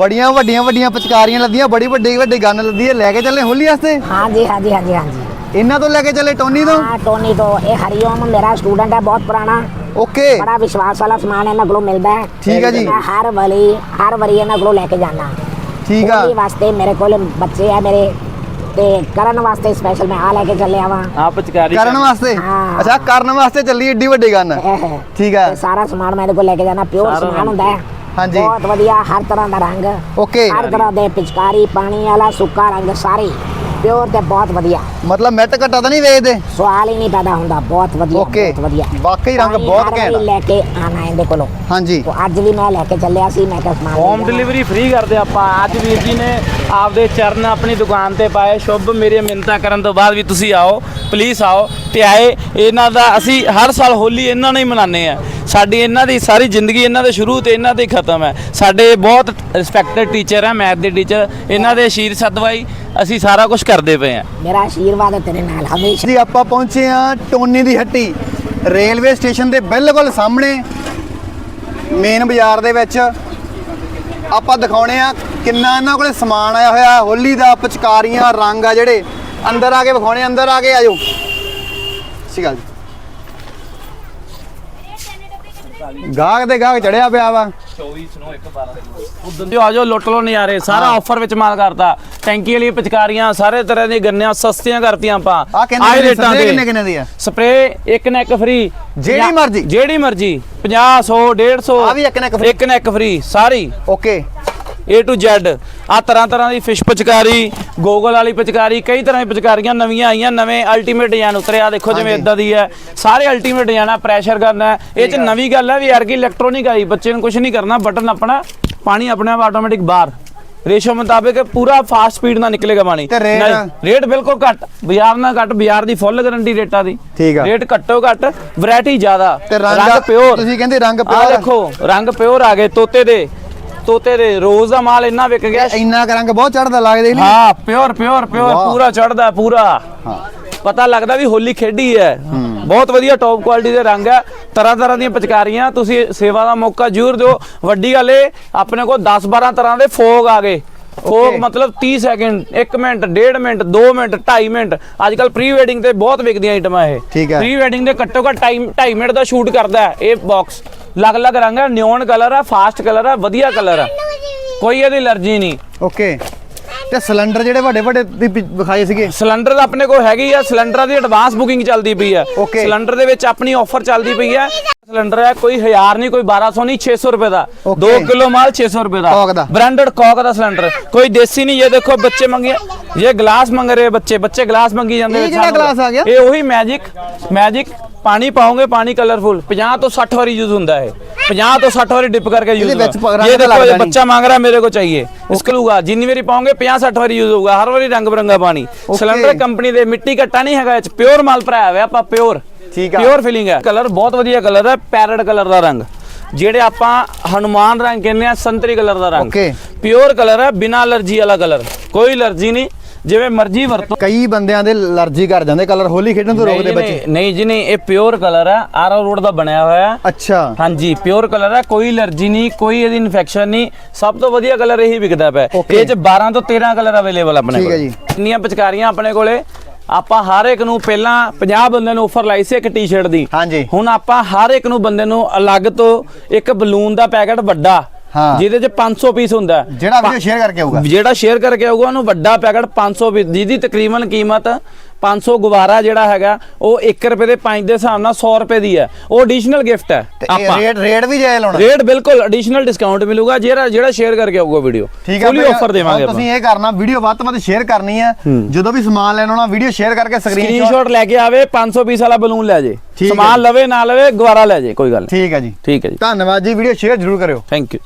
ਬੜੀਆਂ ਵੱਡੀਆਂ ਵੱਡੀਆਂ ਪਚਕਾਰੀਆਂ ਲੱਦੀਆਂ ਬੜੀ ਵੱਡੀ ਵੱਡੀ ਗਨ ਲੱਦੀ ਹੈ ਲੈ ਕੇ ਚੱਲੇ ਹੋਲੀ ਵਾਸਤੇ? ਹਾਂਜੀ ਹਾਂਜੀ ਹਾਂਜੀ ਹਾਂਜੀ। ਇਹਨਾਂ ਤੋਂ ਲੈ ਕੇ ਚੱਲੇ ਟੋਨੀ ਤੋਂ? ਹਾਂ ਟੋਨੀ ਤੋਂ। ਇਹ ਹਰੀਓਮ ਮੇਰਾ ਸਟੂਡੈਂਟ ਹੈ ਬਹੁਤ ਪੁਰਾਣਾ। ਓਕੇ। ਬੜਾ ਵਿਸ਼ਵਾਸ ਵਾਲਾ ਸਮਾਨ ਇਹਨਾਂ ਕੋਲੋਂ ਮਿਲਦਾ ਹੈ। ਠੀਕ ਹੈ ਜੀ। ਮੈਂ ਹਰ ਵਾਰੀ ਹਰ ਵਾਰੀ ਇਹਨਾਂ ਕੋਲੋਂ ਲੈ ਕੇ ਜਾਣਾ ਠੀਕ ਆ। ਹੋਲੀ ਵਾਸਤੇ ਮੇਰੇ ਕੋਲ ਬੱਚੇ ਆ ਮੇਰੇ ਤੇ ਕਰਨ ਵਾਸਤੇ ਸਪੈਸ਼ਲ ਮੈਂ ਆ ਲੈ ਕੇ ਚੱਲੇ ਆਵਾਂ ਆ ਪਚਕਾਰੀ ਕਰਨ ਵਾਸਤੇ? ਅੱਛਾ ਕਰਨ ਵਾਸਤੇ ਚੱਲੀ ਏਡੀ ਵੱਡੀ ਗਨ। ਠੀਕ ਆ। ਸਾਰਾ ਸਮਾਨ ਮੈਂ ਇਹਦੇ ਕੋਲ ਲੈ ਕੇ ਜਾਣਾ ਪਿਓਰ ਸਮਾਨ। ਹੁੰਦਾ ਹੈ। ਹਾਂਜੀ। ਬਹੁਤ ਵਧੀਆ ਹਰ ਤਰ੍ਹਾਂ ਦਾ ਰੰਗ। ਓਕੇ ਹਰ ਤਰ੍ਹਾਂ ਦੇ ਪਿਚਕਾਰੀ ਪਾਣੀ ਵਾਲਾ ਸੁੱਕਾ ਰੰਗ ਸਾਰੇ। ਪਿਓਰ ਤੇ ਬਹੁਤ ਵਧੀਆ। ਮਤਲਬ ਮੈਟ ਘਟਾ ਤਾਂ ਨਹੀਂ ਵੇਚਦੇ? ਸਵਾਲ ਹੀ ਨਹੀਂ ਪੈਦਾ ਹੁੰਦਾ। ਬਹੁਤ ਵਧੀਆ ਓਕੇ ਬਹੁਤ ਵਧੀਆ। ਵਾਕਈ ਰੰਗ ਬਹੁਤ ਘੈਂਟ। ਲੈ ਕੇ ਆਣਾ ਇਹਦੇ ਕੋਲੋਂ। ਹਾਂਜੀ। ਅੱਜ ਵੀ ਮੈਂ ਲੈ ਕੇ ਚੱਲਿਆ ਸੀ ਮੈਂ ਕਿਹਾ ਸਮਾਨ ਹੋਮ। ਡਿਲੀਵਰੀ ਫ੍ਰੀ ਕਰਦੇ ਆਪਾਂ। ਅੱਜ ਵੀਰ ਜੀ ਨੇ ਆਪਦੇ ਚਰਨ ਆਪਣੀ ਦੁਕਾਨ ਤੇ ਪਾਏ। ਸ਼ੁਭ ਮੇਰੀਆਂ ਮਿੰਤਾ ਕਰਨ ਤੋਂ ਬਾਅਦ ਵੀ ਤੁਸੀਂ ਆਓ ਪਲੀਜ਼ ਆਓ ਤੇ ਆਏ। ਇਹਨਾਂ ਦਾ ਅਸੀਂ ਹਰ ਸਾਲ ਹੋਲੀ ਇਹਨਾਂ ਨਾਲ ਹੀ ਮਨਾਉਂਦੇ ਆ ਸਾਡੀ ਇਹਨਾਂ ਦੀ ਸਾਰੀ ਜ਼ਿੰਦਗੀ ਇਹਨਾਂ ਦੇ ਸ਼ੁਰੂ ਤੇ ਇਹਨਾਂ ਦੇ ਹੀ ਖਤਮ ਹੈ। ਸਾਡੇ ਬਹੁਤ ਰਿਸਪੈਕਟਡ ਟੀਚਰ ਹੈ ਮੈਥ ਦੇ ਟੀਚਰ ਇਹਨਾਂ ਦੇ ਸ਼ੀਰ ਸਦਵਾਈ ਅਸੀਂ ਸਾਰਾ ਕੁਝ ਕਰਦੇ ਪਏ ਆ ਮੇਰਾ ਆਸ਼ੀਰਵਾਦ ਹੈ ਤੇਰੇ ਨਾਲ ਹਮੇਸ਼ਾ। ਜੀ ਆਪਾਂ ਪਹੁੰਚੇ ਆ ਟੋਨੀ ਦੀ ਹੱਟੀ। ਰੇਲਵੇ ਸਟੇਸ਼ਨ ਦੇ ਬਿਲਕੁਲ ਸਾਹਮਣੇ ਮੇਨ ਬਾਜ਼ਾਰ ਦੇ ਵਿੱਚ। ਆਪਾਂ ਦਿਖਾਉਣੇ ਆ ਕਿੰਨਾ ਇਹਨਾਂ ਕੋਲੇ ਸਮਾਨ ਆਇਆ ਹੋਇਆ, ਹੋਲੀ ਦਾ, ਪਿਚਕਾਰੀਆਂ, ਰੰਗ ਆ ਜਿਹੜੇ। ਅੰਦਰ ਆ ਕੇ ਵਿਖਾਉਣੇ, ਅੰਦਰ ਆ ਕੇ ਆਜੋ ਸਹੀ ਗੱਲ ਗਾਹਕ ਦੇ ਗਾਹਕ ਚੜਿਆ ਪਿਆ ਵਾ। 24 ਸੁਣੋ 1 12 ਉਦੋਂ ਦੇ ਆ ਜਾਓ ਲੁੱਟ ਲੋ ਨਜ਼ਾਰੇ। ਸਾਰਾ ਆਫਰ ਵਿੱਚ ਮਾਲ ਕਰਤਾ ਟੈਂਕੀ ਵਾਲੀ ਪਿਚਕਾਰੀਆਂ ਸਾਰੇ ਤਰ੍ਹਾਂ ਦੀਆਂ ਗੰਨਿਆਂ ਸਸਤੀਆਂ ਕਰਤੀਆਂ ਆਪਾਂ। ਆ ਆਹ ਕਹਿੰਦੇ ਰੇਟਾਂ ਕਿੰਨੇ ਤੇ। ਕਿੰਨੇ ਕਿੰਨੇ ਦੀ ਆ? ਸਪਰੇ ਇੱਕ ਨਾ ਇੱਕ ਫ੍ਰੀ ਜਿਹੜੀ ਮਰਜ਼ੀ? ਜਿਹੜੀ ਮਰਜ਼ੀ। 50 100 150 ਆਹ ਵੀ ਇੱਕ ਨਾ ਇੱਕ free? ਇੱਕ ਨਾ ਇੱਕ free sorry. Okay A to Z ਆ ਤਰ੍ਹਾਂ ਤਰ੍ਹਾਂ ਦੀ ਫਿਸ਼ ਪਿਚਕਾਰੀ ਗੋਗਲ ਵਾਲੀ ਪਿਚਕਾਰੀ ਕਈ ਤਰ੍ਹਾਂ ਦੀ ਪਿਚਕਾਰੀਆਂ ਨਵੀਆਂ ਆਈਆਂ ਨਵੇਂ ਅਲਟੀਮੇਟ ਡਿਜ਼ਾਈਨ ਉਤਰਿਆ ਦੇਖੋ ਜਿਵੇਂ। ਇਦਾਂ ਦੀ ਹੈ। ਸਾਰੇ ਅਲਟੀਮੇਟ ਡਿਜ਼ਾਈਨ ਆ ਪ੍ਰੈਸ਼ਰ ਹੈ। ਇਹ ਚ ਨਵੀਂ ਗੱਲ ਹੈ ਵੀ ਯਾਰ ਕੀ ਇਲੈਕਟ੍ਰੋਨਿਕ ਆਈ ਬੱਚੇ ਨੂੰ ਕੁਝ ਨਹੀਂ ਕਰਨਾ ਬਟਨ ਆਪਣਾ ਪਾਣੀ ਆਪਣੇ ਆਪ ਆਟੋਮੈਟਿਕ ਬਾਹਰ। ਰੇਸ਼ੋ ਮੁਤਾਬਿਕ ਪੂਰਾ ਫਾਸਟ ਸਪੀਡ ਨਾਲ ਨਿਕਲੇਗਾ ਪਾਣੀ। ਰੇਟ? ਬਿਲਕੁਲ ਘੱਟ। ਬਾਜ਼ਾਰ ਨਾਲ ਘੱਟ ਬਾਜ਼ਾਰ ਦੀ ਫੁੱਲ ਗਾਰੰਟੀ ਰੇਟਾਂ ਦੀ। ਠੀਕ ਆ। ਰੇਟ ਘੱਟੋ ਘੱਟ ਵੈਰਾਈਟੀ ਜ਼ਿਆਦਾ। ਤੇ ਰੰਗ ਪਿਓਰ ਤੁਸੀਂ ਕਹਿੰਦੇ ਰੰਗ ਆ। ਪਿਓਰ ਦੇਖੋ ਰੰਗ ਪਿਓਰ ਆ ਗਏ ਤੋਤੇ ਦੇ। ਤੋਤੇ ਦੇ ਰੋਜ਼ ਦਾ ਮਾਲ ਇੰਨਾ ਵਿਕ ਗਿਆ। ਇੰਨਾ ਕੁ ਰੰਗ ਬਹੁਤ ਚੜਦਾ ਲੱਗਦੇ ਨਹੀਂ। ਹਾਂ ਪਿਓਰ ਪਿਓਰ ਪਿਓਰ ਵਾਹ। ਪੂਰਾ ਚੜਦਾ ਪੂਰਾ। ਹਾਂ। ਪਤਾ ਲੱਗਦਾ ਵੀ ਹੋਲੀ ਖੇਡੀ ਹੈ। ਬਹੁਤ ਵਧੀਆ ਟੌਪ ਕੁਆਲਿਟੀ ਦੇ ਰੰਗ ਹੈ। ਤਰ੍ਹਾਂ ਤਰ੍ਹਾਂ ਦੀਆਂ ਪਿਚਕਾਰੀਆਂ ਤੁਸੀਂ ਸੇਵਾ ਦਾ ਮੌਕਾ ਜ਼ਰੂਰ ਦਿਓ। ਵੱਡੀ ਗੱਲ ਇਹ ਆਪਣੇ ਕੋਲ 10 12 ਤਰ੍ਹਾਂ ਦੇ ਫੋਗ ਆ ਗਏ। ਫੋਗ. ਮਤਲਬ 30 second 1 minute 1.5 minute 2 minute 2.5 minute. ਅੱਜ ਕੱਲ ਪ੍ਰੀ ਵੈਡਿੰਗ ਤੇ ਬਹੁਤ ਵਿਕਦੀਆਂ ਆਈਟਮਾਂ ਇਹ। ਠੀਕ ਹੈ। ਪ੍ਰੀ ਵੈਡਿੰਗ ਦੇ ਘੱਟੋ ਘੱਟ ਟਾਈਮ 2.5 ਮਿੰਟ ਦਾ ਸ਼ੂਟ ਕਰਦਾ ਹੈ ਇਹ ਬਾਕਸ ਅਲੱਗ-ਅਲੱਗ ਰੰਗ ਹੈ ਨਿਓਨ ਕਲਰ ਹੈ ਫਾਸਟ ਕਲਰ ਹੈ ਵਧੀਆ ਕਲਰ ਹੈ। ਕੋਈ ਇਹਦੀ ਅਲਰਜੀ ਨਹੀਂ। ਓਕੇ ਤੇ ਸਿਲੰਡਰ ਜਿਹੜੇ ਵੱਡੇ ਵੱਡੇ ਵਿਖਾਏ ਸੀਗੇ? ਸਿਲੰਡਰ ਆਪਣੇ ਕੋਲ ਹੈਗੀ ਆ ਸਿਲੰਡਰਾਂ ਦੀ ਐਡਵਾਂਸ ਬੁਕਿੰਗ ਚੱਲਦੀ ਪਈ ਆ. ਸਿਲੰਡਰ ਦੇ ਵਿੱਚ ਆਪਣੀ ਆਫਰ ਚੱਲਦੀ ਪਈ ਆ ਸਿਲੰਡਰ ਹੈ ਕੋਈ 1000 ਨਹੀਂ ਕੋਈ 1200 ਨਹੀਂ 600 ਰੁਪਏ ਦਾ। 2 ਕਿਲੋ ਮਾਲ 600 ਰੁਪਏ ਦਾ। ਬ੍ਰਾਂਡਡ ਕੌਕ ਦਾ ਸਿਲੰਡਰ। ਕੋਈ ਦੇਸੀ ਨਹੀਂ ਇਹ ਦੇਖੋ ਬੱਚੇ ਮੰਗੇ। ਇਹ ਗਲਾਸ ਮੰਗ ਰਹੇ ਬੱਚੇ ਬੱਚੇ ਗਲਾਸ ਮੰਗੀ ਜਾਂਦੇ ਇਹ ਉਹੀ ਮੈਜਿਕ ਮੈਜਿਕ ਪਾਣੀ ਪਾਉਂਗੇ ਪਾਣੀ ਕਲਰਫੁਲ 50 ਤੋਂ 60 ਵਾਰੀ ਯੂਜ਼ ਹੁੰਦਾ ਹੈ 50 ਤੋਂ 60 ਵਾਰੀ ਡਿਪ ਕਰਕੇ ਯੂਜ਼ ਇਹ ਦੇਖੋ ਇਹ ਬੱਚਾ ਮੰਗ ਰਿਹਾ ਮੇਰੇ ਕੋ ਚਾਹੀਏ। ਇਸ ਕਲੂਗਾ ਜਿੰਨੀ ਵਾਰੀ ਪਾਉਂਗੇ 50 60 ਵਾਰੀ ਯੂਜ਼ ਹੋਊਗਾ। ਹਰ ਵਾਰੀ ਰੰਗ ਬਰੰਗਾ ਪਾਣੀ। ਸਿਲੰਡਰ ਕੰਪਨੀ ਦੇ ਮਿੱਟੀ ਘੱਟਾ ਨਹੀਂ ਹੈਗਾ ਇਹ ਪਿਓਰ ਮਾਲ ਭਰਾਇਆ ਹੋਇਆ ਆਪਾਂ ਪਿਓਰ ਠੀਕ ਆ। ਪਿਓਰ ਫੀਲਿੰਗ ਹੈ। ਕਲਰ ਬਹੁਤ ਵਧੀਆ ਕਲਰ ਹੈ ਪੈਰਟ ਕਲਰ ਦਾ ਰੰਗ। ਜਿਹੜੇ ਆਪਾਂ ਹਨੂਮਾਨ ਰੰਗ ਕਹਿੰਦੇ ਆ ਸੰਤਰੀ ਕਲਰ ਦਾ ਰੰਗ। Okay. ਪਿਓਰ ਕਲਰ ਹੈ ਬਿਨਾ ਅਲਰਜੀ ਵਾਲਾ ਕਲਰ ਕੋਈ ਅਲਰਜੀ ਨਹੀਂ ਜਿਵੇਂ ਮਰਜ਼ੀ ਵਰਤੋ। ਕਈ ਬੰਦਿਆਂ ਦੇ ਅਲਰਜੀ ਕਰ ਜਾਂਦੇ ਕਲਰ ਹੋਲੀ ਖੇਡਣ ਤੋਂ ਰੋਕਦੇ ਬੱਚੇ। ਨਹੀਂ- ਜੀ ਨਹੀਂ ਇਹ ਪਿਓਰ ਕਲਰ ਹੈ ਆਰੋ ਰੋਡ ਦਾ ਬਣਿਆ ਹੋਇਆ ਹੈ। ਅੱਛਾ। ਹਾਂਜੀ ਪਿਓਰ ਕਲਰ ਹੈ ਕੋਈ ਅਲਰਜੀ ਨਹੀਂ ਕੋਈ ਇਹਦੀ ਇਨਫੈਕਸ਼ਨ ਨਹੀਂ। ਸਭ ਤੋਂ ਵਧੀਆ ਕਲਰ ਇਹੀ ਵਿਕਦਾ ਪਿਆ. ਇਹ ਚ 12 ਤੋਂ 13 ਕਲਰ ਅਵੇਲੇਬਲ ਆਪਣੇ ਠੀਕ ਹੈ ਕੋਲ। ਜੀ। ਇੰਨੀਆਂ ਪਿਚਕਾਰੀਆਂ ਆਪਣੇ ਕੋਲੇ? ਆਪਾਂ ਹਰ ਇੱਕ ਨੂੰ ਪਹਿਲਾਂ 50 ਬੰਦਿਆਂ ਨੂੰ ਆਫਰ ਲਾਈ ਸੀ ਇੱਕ ਟੀ-ਸ਼ਰਟ ਦੀ ਹਾਂਜੀ। ਹੁਣ ਆਪਾਂ ਹਰ ਇੱਕ ਨੂੰ ਬੰਦੇ ਨੂੰ ਅਲੱਗ ਤੋਂ ਇੱਕ ਬਲੂਨ ਦਾ ਪੈਕੇਟ ਵੱਡਾ ਹਾਂ। ਜਿਹਦੇ ਚ 500 ਪੀਸ ਹੁੰਦਾ। ਜਿਹੜਾ ਵੀਡੀਓ ਸ਼ੇਅਰ ਕਰਕੇ ਆਊਗਾ ਜਿਹੜਾ ਸ਼ੇਅਰ ਕਰਕੇ ਆਊਗਾ ਉਹਨੂੰ ਵੱਡਾ ਪੈਕੇਟ 500 ਵੀ ਜਿਹਦੀ ਤਕਰੀਬਨ ਕੀਮਤ 500 ਗੁਬਾਰਾ ਜਿਹੜਾ ਹੈਗਾ ਉਹ 1 ਰੁਪਏ ਦੇ 5 ਦੇ ਹਿਸਾਬ ਨਾਲ 100 ਰੁਪਏ ਦੀ ਹੈ। ਉਹ ਐਡੀਸ਼ਨਲ ਗਿਫਟ ਹੈ। ਇਹ ਰੇਟ ਰੇਟ ਵੀ ਜਾਇਜ਼ ਲਾਉਣਾ। ਰੇਟ ਬਿਲਕੁਲ ਐਡੀਸ਼ਨਲ ਡਿਸਕਾਊਂਟ ਮਿਲੂਗਾ ਜਿਹੜਾ ਜਿਹੜਾ ਸ਼ੇਅਰ ਕਰਕੇ ਆਊਗਾ ਵੀਡੀਓ ਠੀਕ ਹੈ ਫੁੱਲੀ ਆਫਰ ਦੇਵਾਂਗੇ ਆਪਾਂ। ਤੁਸੀਂ ਇਹ ਕਰਨਾ ਵੀਡੀਓ ਵੱਧ ਤੋਂ ਵੱਧ ਸ਼ੇਅਰ ਕਰਨੀ ਹੈ। ਜਦੋਂ ਵੀ ਸਮਾਨ ਲੈਣਾ ਹੋਣਾ ਵੀਡੀਓ ਸ਼ੇਅਰ ਕਰਕੇ ਸਕਰੀਨਸ਼ਾਟ ਲੈ ਕੇ ਆਵੇ 500 ਪੀਸ ਵਾਲਾ ਬਲੂਨ ਲੈ ਜੇ। ਸਮਾਨ ਲਵੇ ਨਾ ਲਵੇ ਗੁਬਾਰਾ ਲੈ ਜੇ ਕੋਈ ਗੱਲ ਨਹੀਂ। ਠੀਕ ਹੈ ਜੀ। ਠੀਕ ਹੈ ਜੀ। ਧੰਨਵਾਦ ਜੀ ਵੀਡੀਓ ਸ਼ੇਅਰ ਜ਼ਰੂਰ ਕਰਿਓ। Thank you